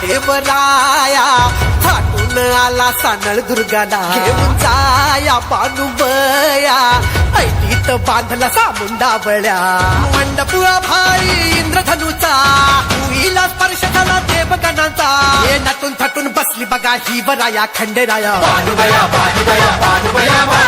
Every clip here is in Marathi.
देवराया थाटून आला सानळ दुर्गाला घेऊन जाया ऐतीत ऐटीत बांधला साबून बळ्या मंडपुळा भाई इंद्रधनुचा हिला स्पर्श झाला देवगणांचा हे नटून थटून बसली बघा ही बराया खंडेराया बया पानुबया बया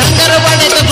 ಧಂಗರವಾಡೆ